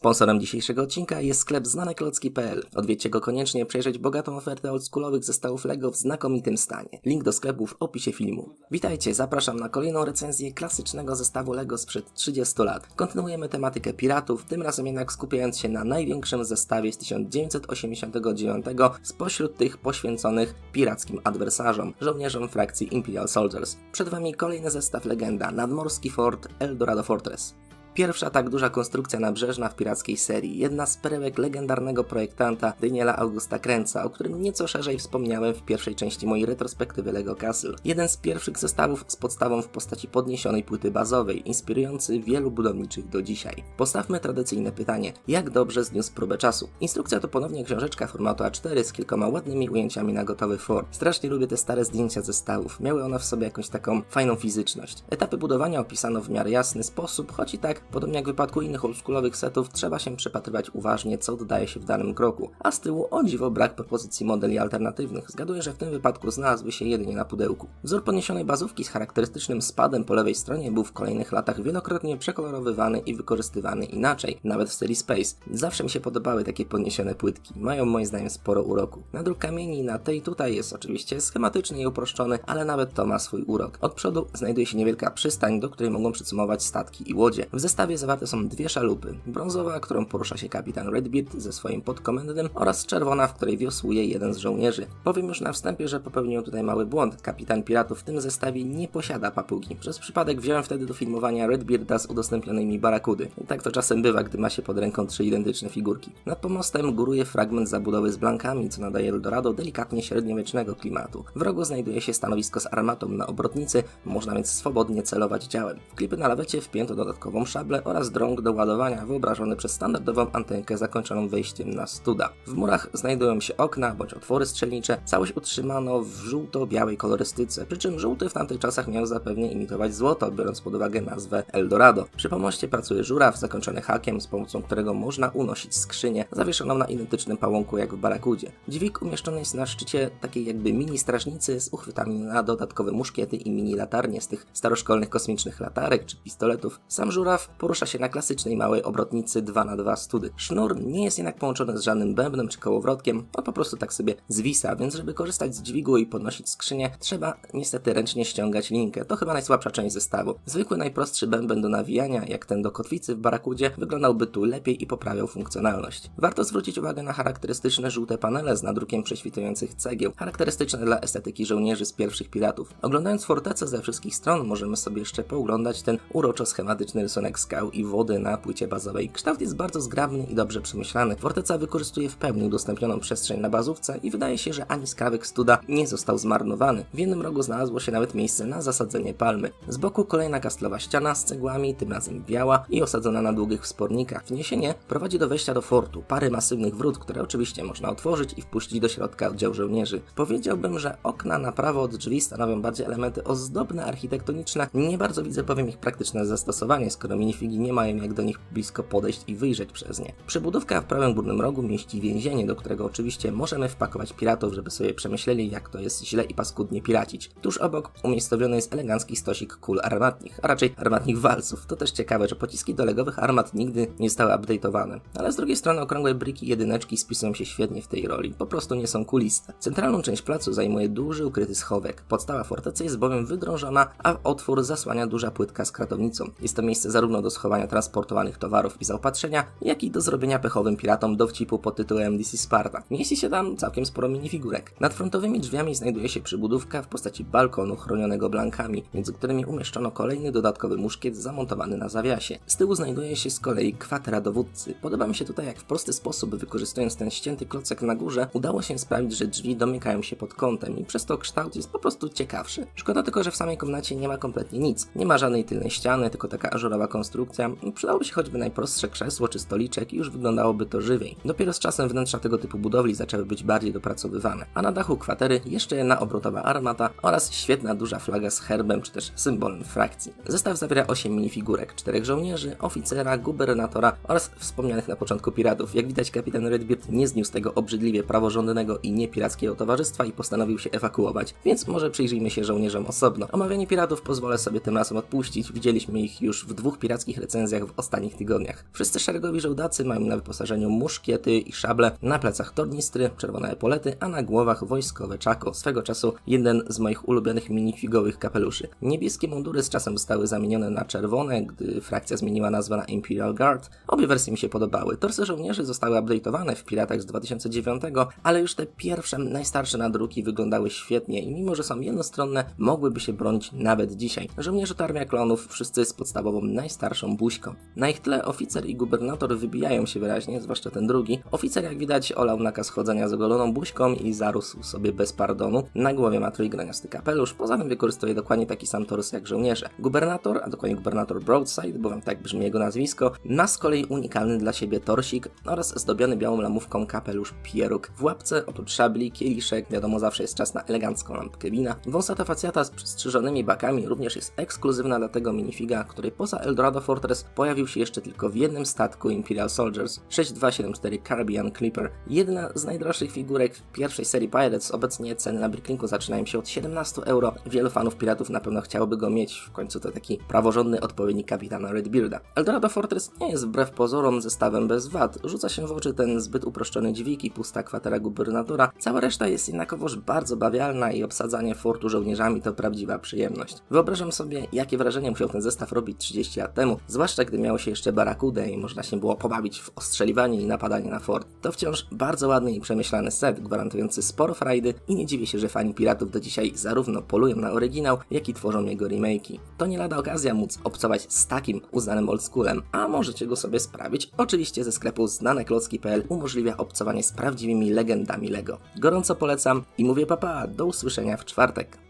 Sponsorem dzisiejszego odcinka jest sklep znaneklocki.pl. Odwiedźcie go koniecznie, przejrzeć bogatą ofertę oldschoolowych zestawów LEGO w znakomitym stanie. Link do sklepu w opisie filmu. Witajcie, zapraszam na kolejną recenzję klasycznego zestawu LEGO sprzed 30 lat. Kontynuujemy tematykę piratów, tym razem jednak skupiając się na największym zestawie z 1989 spośród tych poświęconych pirackim adwersarzom, żołnierzom frakcji Imperial Soldiers. Przed Wami kolejny zestaw legenda, nadmorski fort Eldorado Fortress. Pierwsza tak duża konstrukcja nabrzeżna w pirackiej serii, jedna z perełek legendarnego projektanta Daniela Augusta Kręca, o którym nieco szerzej wspomniałem w pierwszej części mojej retrospektywy LEGO Castle. Jeden z pierwszych zestawów z podstawą w postaci podniesionej płyty bazowej, inspirujący wielu budowniczych do dzisiaj. Postawmy tradycyjne pytanie, jak dobrze zniósł próbę czasu? Instrukcja to ponownie książeczka formatu A4 z kilkoma ładnymi ujęciami na gotowy fort. Strasznie lubię te stare zdjęcia zestawów, miały one w sobie jakąś taką fajną fizyczność. Etapy budowania opisano w miarę jasny sposób, choć i tak Podobnie jak w wypadku innych oldschoolowych setów, trzeba się przepatrywać uważnie, co dodaje się w danym kroku. A z tyłu o dziwo brak propozycji modeli alternatywnych. Zgaduję, że w tym wypadku znalazły się jedynie na pudełku. Wzór podniesionej bazówki z charakterystycznym spadem po lewej stronie był w kolejnych latach wielokrotnie przekolorowywany i wykorzystywany inaczej, nawet w serii Space. Zawsze mi się podobały takie podniesione płytki. Mają moim zdaniem sporo uroku. Nadruk kamieni na tej tutaj jest oczywiście schematyczny i uproszczony, ale nawet to ma swój urok. Od przodu znajduje się niewielka przystań, do której mogą przycumować statki i łodzie. W zestawie zawarte są dwie szalupy. Brązowa, którą porusza się kapitan Redbeard ze swoim podkomendem oraz czerwona, w której wiosłuje jeden z żołnierzy. Powiem już na wstępie, że popełniłem tutaj mały błąd. Kapitan piratów w tym zestawie nie posiada papugi. Przez przypadek wziąłem wtedy do filmowania Redbearda z udostępnionej mi barakudy. I tak to czasem bywa, gdy ma się pod ręką trzy identyczne figurki. Nad pomostem góruje fragment zabudowy z blankami, co nadaje Eldorado delikatnie średniowiecznego klimatu. W rogu znajduje się stanowisko z armatą na obrotnicy, można więc swobodnie celować działem. W klipy na lawecie wpięto dodatkową szablę oraz drąg do ładowania wyobrażony przez standardową antenkę zakończoną wejściem na studa. W murach znajdują się okna bądź otwory strzelnicze, całość utrzymano w żółto-białej kolorystyce, przy czym żółty w tamtych czasach miał zapewne imitować złoto, biorąc pod uwagę nazwę Eldorado. Przy pomoście pracuje żuraw zakończony hakiem, z pomocą którego można unosić skrzynię zawieszoną na identycznym pałąku jak w barakudzie. Dźwig umieszczony jest na szczycie takiej jakby mini strażnicy z uchwytami na dodatkowe muszkiety i mini latarnie z tych staroszkolnych kosmicznych latarek czy pistoletów. Sam żuraw porusza się na klasycznej małej obrotnicy 2x2 study. Sznur nie jest jednak połączony z żadnym bębnem czy kołowrotkiem, on po prostu tak sobie zwisa, więc żeby korzystać z dźwigu i podnosić skrzynię, trzeba niestety ręcznie ściągać linkę. To chyba najsłabsza część zestawu. Zwykły, najprostszy bęben do nawijania, jak ten do kotwicy w barakudzie, wyglądałby tu lepiej i poprawiał funkcjonalność. Warto zwrócić uwagę na charakterystyczne żółte panele z nadrukiem prześwitujących cegieł, charakterystyczne dla estetyki żołnierzy z pierwszych piratów. Oglądając fortecę ze wszystkich stron, możemy sobie jeszcze pooglądać ten uroczo schematyczny rysunek skał i wody na płycie bazowej. Kształt jest bardzo zgrabny i dobrze przemyślany. Forteca wykorzystuje w pełni udostępnioną przestrzeń na bazówce i wydaje się, że ani skrawek studa nie został zmarnowany. W jednym rogu znalazło się nawet miejsce na zasadzenie palmy. Z boku kolejna kastlowa ściana z cegłami, tym razem biała i osadzona na długich wspornikach. Wniesienie prowadzi do wejścia do fortu, pary masywnych wrót, które oczywiście można otworzyć i wpuścić do środka oddział żołnierzy. Powiedziałbym, że okna na prawo od drzwi stanowią bardziej elementy ozdobne, architektoniczne. Nie bardzo widzę bowiem ich praktyczne zastosowanie, skoro minifigi nie mają jak do nich blisko podejść i wyjrzeć przez nie. Przebudówka w prawym górnym rogu mieści więzienie, do którego oczywiście możemy wpakować piratów, żeby sobie przemyśleli, jak to jest źle i paskudnie piracić. Tuż obok umiejscowiony jest elegancki stosik kul armatnych, a raczej armatnych walców. To też ciekawe, że pociski do legowych armat nigdy nie zostały update'owane. Ale z drugiej strony okrągłe briki jedyneczki spisują się świetnie w tej roli, po prostu nie są kuliste. Centralną część placu zajmuje duży ukryty schowek. Podstawa fortecy jest bowiem wydrążona, a otwór zasłania duża płytka z kratownicą. Jest to miejsce zarówno do schowania transportowanych towarów i zaopatrzenia, jak i do zrobienia pechowym piratom dowcipu pod tytułem is Sparta. Mieści się tam całkiem sporo minifigurek. Nad frontowymi drzwiami znajduje się przybudówka w postaci balkonu chronionego blankami, między którymi umieszczono kolejny dodatkowy muszkiet zamontowany na zawiasie. Z tyłu znajduje się z kolei kwatera dowódcy. Podoba mi się tutaj, jak w prosty sposób, wykorzystując ten ścięty klocek na górze, udało się sprawić, że drzwi domykają się pod kątem i przez to kształt jest po prostu ciekawszy. Szkoda tylko, że w samej komnacie nie ma kompletnie nic. Nie ma żadnej tylnej ściany, tylko taka ażurowa konstrukcja konstrukcja, przydałoby się choćby najprostsze krzesło czy stoliczek i już wyglądałoby to żywiej. Dopiero z czasem wnętrza tego typu budowli zaczęły być bardziej dopracowywane, a na dachu kwatery jeszcze jedna obrotowa armata oraz świetna duża flaga z herbem czy też symbolem frakcji. Zestaw zawiera 8 minifigurek, 4 żołnierzy, oficera, gubernatora oraz wspomnianych na początku piratów. Jak widać kapitan Redbeard nie zniósł tego obrzydliwie praworządnego i niepirackiego towarzystwa i postanowił się ewakuować, więc może przyjrzyjmy się żołnierzom osobno. Omawianie piratów pozwolę sobie tym razem odpuścić, widzieliśmy ich już w dwóch pirackich pirackich recenzjach w ostatnich tygodniach. Wszyscy szeregowi żołdacy mają na wyposażeniu muszkiety i szable, na plecach tornistry, czerwone epolety, a na głowach wojskowe czako, swego czasu jeden z moich ulubionych minifigowych kapeluszy. Niebieskie mundury z czasem zostały zamienione na czerwone, gdy frakcja zmieniła nazwę na Imperial Guard. Obie wersje mi się podobały. Torsy żołnierzy zostały update'owane w Piratach z 2009, ale już te pierwsze, najstarsze nadruki wyglądały świetnie i mimo, że są jednostronne, mogłyby się bronić nawet dzisiaj. Żołnierze to armia klonów, wszyscy z podstawową, najstarszą buźką. Na ich tle oficer i gubernator wybijają się wyraźnie, zwłaszcza ten drugi. Oficer, jak widać, olał nakaz chodzenia z ogoloną buźką i zarósł sobie bez pardonu. Na głowie ma trójgraniasty kapelusz, poza tym wykorzystuje dokładnie taki sam tors jak żołnierze. Gubernator, a dokładnie gubernator Broadside, bowiem tak brzmi jego nazwisko, ma z kolei unikalny dla siebie torsik oraz zdobiony białą lamówką kapelusz pieruk. W łapce oprócz szabli, kieliszek, wiadomo zawsze jest czas na elegancką lampkę wina. Wąsata facjata z przystrzyżonymi bakami również jest ekskluzywna dla tego minifiga, który poza Eldorado Fortress pojawił się jeszcze tylko w jednym statku Imperial Soldiers 6274 Caribbean Clipper. Jedna z najdroższych figurek w pierwszej serii Pirates. Obecnie ceny na Bricklinku zaczynają się od 17 euro. Wielu fanów piratów na pewno chciałoby go mieć. W końcu to taki praworządny odpowiednik kapitana Redbearda. Eldorado Fortress nie jest wbrew pozorom zestawem bez wad. Rzuca się w oczy ten zbyt uproszczony dźwig i pusta kwatera gubernatora. Cała reszta jest jednakowoż bardzo bawialna i obsadzanie fortu żołnierzami to prawdziwa przyjemność. Wyobrażam sobie, jakie wrażenie musiał ten zestaw robić 30 lat temu, zwłaszcza gdy miało się jeszcze barakudę i można się było pobawić w ostrzeliwanie i napadanie na fort. To wciąż bardzo ładny i przemyślany set, gwarantujący sporo frajdy i nie dziwię się, że fani piratów do dzisiaj zarówno polują na oryginał, jak i tworzą jego remake'i. To nie lada okazja móc obcować z takim uznanym oldschoolem, a możecie go sobie sprawić oczywiście ze sklepu znaneklocki.pl umożliwia obcowanie z prawdziwymi legendami LEGO. Gorąco polecam i mówię papa, do usłyszenia w czwartek.